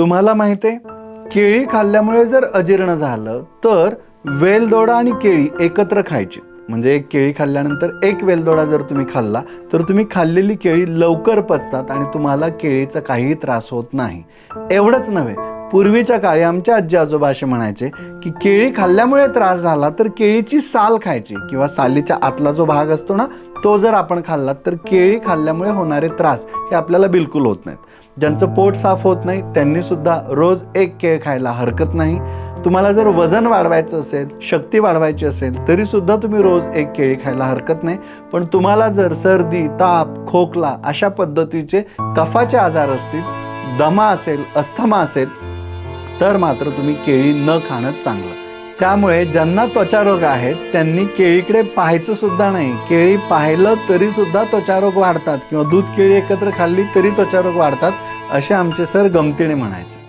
तुम्हाला माहिती आहे केळी खाल्ल्यामुळे जर अजीर्ण झालं तर वेलदोडा आणि केळी एकत्र खायची. म्हणजे एक केळी खाल्ल्यानंतर एक वेलदोडा जर तुम्ही खाल्ला तर तुम्ही खाल्लेली केळी लवकर पचतात आणि तुम्हाला केळीचा काहीही त्रास होत नाही. एवढंच नव्हे पूर्वीच्या काळी आमच्या आजी आजोबा असे म्हणायचे की केळी खाल्ल्यामुळे त्रास झाला तर केळीची साल खायची. किंवा सालीच्या आतला जो भाग असतो ना तो जर आपण खाल्ला तर केळी खाल्ल्यामुळे होणारे त्रास हे आपल्याला बिलकुल होत नाहीत. ज्यांचं पोट साफ होत नाही त्यांनी सुद्धा रोज एक केळ खायला हरकत नाही. तुम्हाला जर वजन वाढवायचं असेल शक्ती वाढवायची असेल तरी सुद्धा तुम्ही रोज एक केळी खायला हरकत नाही. पण तुम्हाला जर सर्दी ताप खोकला अशा पद्धतीचे कफाचे आजार असतील दमा असेल अस्थमा असेल तर मात्र तुम्ही केळी न खाणं चांगलं. त्यामुळे ज्यांना त्वचारोग आहेत त्यांनी केळीकडे पाहायचं सुद्धा नाही. केळी पाहिलं तरी सुद्धा त्वचारोग वाढतात. किंवा दूध केळी एकत्र खाल्ली तरी त्वचारोग वाढतात असे आमचे सर गमतीने म्हणायचे.